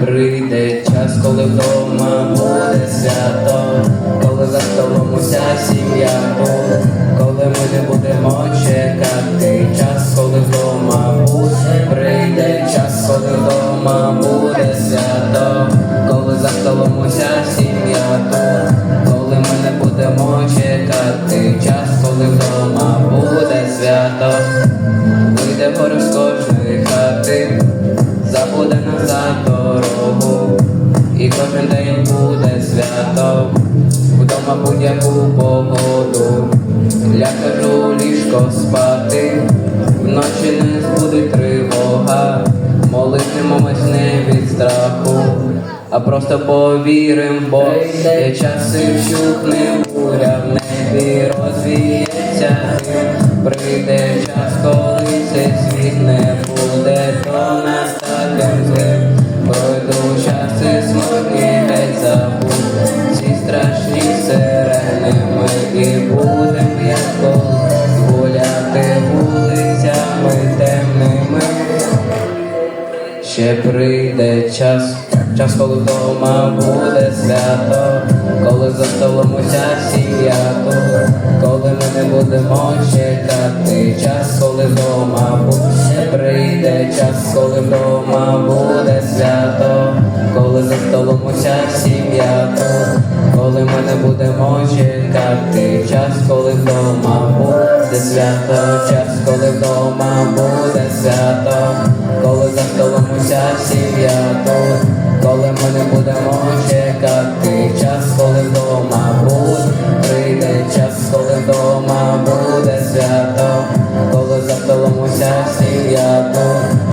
прийде час, коли вдома буде свято, коли за столом уся сім'я буде, коли ми не будемо чекати, час, коли вдома буде, прийде час, коли вдома буде свято, коли за столом уся сім'я буде, коли ми не будемо чекати, час, коли вдома буде свято, вийде пору кожної хати, забуде яку погоду, кажу ліжко спати, вночі не збудить тривога, молитимемось не від страху, а просто повірим, бо є час і вщухне буря в небі розвіється, прийде. Будем гуляти вулицями темними. Ще прийде час, час, коли вдома буде свято, коли за столом уся сім'я тут, коли ми не будемо чекати, час, коли вдома буде, прийде час, коли вдома буде свято, коли за столом уся не будемо чекати. Час, коли вдома буде свято, час, коли вдома буде свято, коли за столом уся сім'я тут, коли ми не будемо чекати. Час, коли вдома буде, прийде час, коли вдома буде свято, коли за столом уся сім'я тут.